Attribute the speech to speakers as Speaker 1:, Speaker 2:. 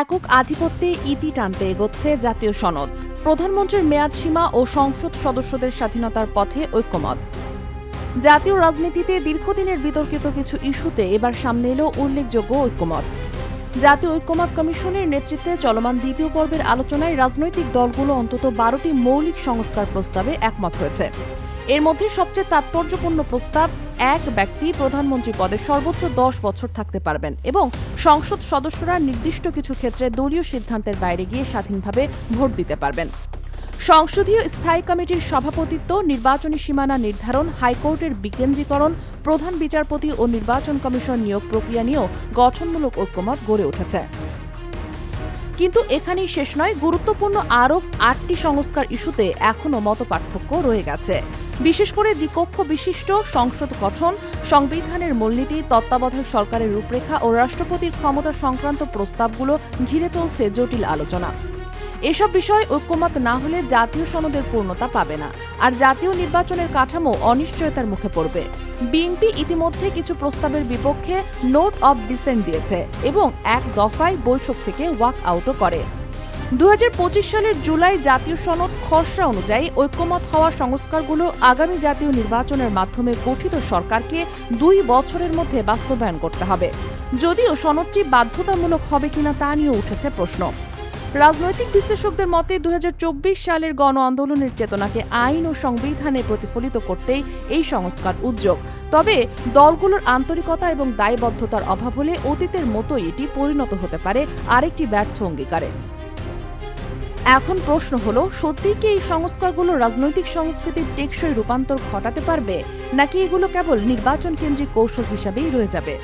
Speaker 1: একক আধিপত্যে ইতি টানতে এগোচ্ছে জাতীয় সনদ। প্রধানমন্ত্রীর মেয়াদ সীমা ও সংসদ সদস্যদের স্বাধীনতার পথে ঐক্যমত। জাতীয় রাজনীতিতে দীর্ঘদিনের বিতর্কিত কিছু ইস্যুতে এবার সামনে এলো উল্লেখযোগ্য ঐক্যমত। জাতীয় ঐক্যমত কমিশনের নেতৃত্বে চলমান দ্বিতীয় পর্বের আলোচনায় রাজনৈতিক দলগুলো অন্তত বারোটি মৌলিক সংস্কার প্রস্তাবে একমত হয়েছে। এর মধ্যে সবচেয়ে তাৎপর্যপূর্ণ প্রস্তাব, এক ব্যক্তি প্রধানমন্ত্রী পদে সর্বোচ্চ দশ বছর থাকতে পারবেন এবং সংসদ সদস্যরা নির্দিষ্ট কিছু ক্ষেত্রে দলীয় সিদ্ধান্তের বাইরে গিয়ে স্বাধীনভাবে ভোট দিতে পারবেন। সংসদীয় স্থায়ী কমিটির সভাপতিত্ব, নির্বাচনী সীমানা নির্ধারণ, হাইকোর্টের বিকেন্দ্রীকরণ, প্রধান বিচারপতি ও নির্বাচন কমিশন নিয়োগ প্রক্রিয়া নিয়েও গঠনমূলক ঐক্যমত গড়ে উঠেছে। কিন্তু এখানেই শেষ নয়, গুরুত্বপূর্ণ আরও আটটি সংস্কার ইস্যুতে এখনও মতপার্থক্য রয়ে গেছে। বিশেষ করে দ্বিকক্ষ বিশিষ্ট সংসদ গঠন, সংবিধানের মূলনীতি, তত্ত্বাবধায়ক সরকারের রূপরেখা ও রাষ্ট্রপতির ক্ষমতা সংক্রান্ত প্রস্তাবগুলো ঘিরে চলছে জটিল আলোচনা। এসব বিষয় ঐক্যমত না হলে জাতীয় সনদের পূর্ণতা পাবে না। আর জাতীয় নির্বাচনের কাঠামো অনিশ্চয়তার মুখে পড়বে। বিএনপি ইতিমধ্যে কিছু প্রস্তাবের বিপক্ষে নোট অব ডিসেন্ট দিয়েছে এবং এক দফায় বৈঠক থেকে ওয়াক আউটও করে। দু হাজার পঁচিশ সালের জুলাই জাতীয় সনদ খসড়া অনুযায়ী ঐক্যমত হওয়া সংস্কারগুলো আগামী জাতীয় নির্বাচনের মাধ্যমে গঠিত সরকারকে দুই বছরের মধ্যে বাস্তবায়ন করতে হবে। যদিও সনদটি বাধ্যতামূলক হবে কিনা তা নিয়ে উঠেছে প্রশ্ন। রাজনৈতিক বিশ্লেষকদের মতে দু হাজার চব্বিশ সালের গণ আন্দোলনের চেতনাকে আইন ও সংবিধানে প্রতিফলিত করতেই এই সংস্কার উদ্যোগ। তবে দলগুলোর আন্তরিকতা এবং দায়বদ্ধতার অভাব হলে অতীতের মতোই এটি পরিণত হতে পারে আরেকটি ব্যর্থ অঙ্গীকারে। এখন প্রশ্ন হলো সত্যিই কি এই সংস্কারগুলো রাজনৈতিক সংস্কৃতির টেকসই রূপান্তর ঘটাতে পারবে? নাকি এগুলো কেবল নির্বাচন কেন্দ্রিক কৌশল হিসাবেই রয়ে যাবে?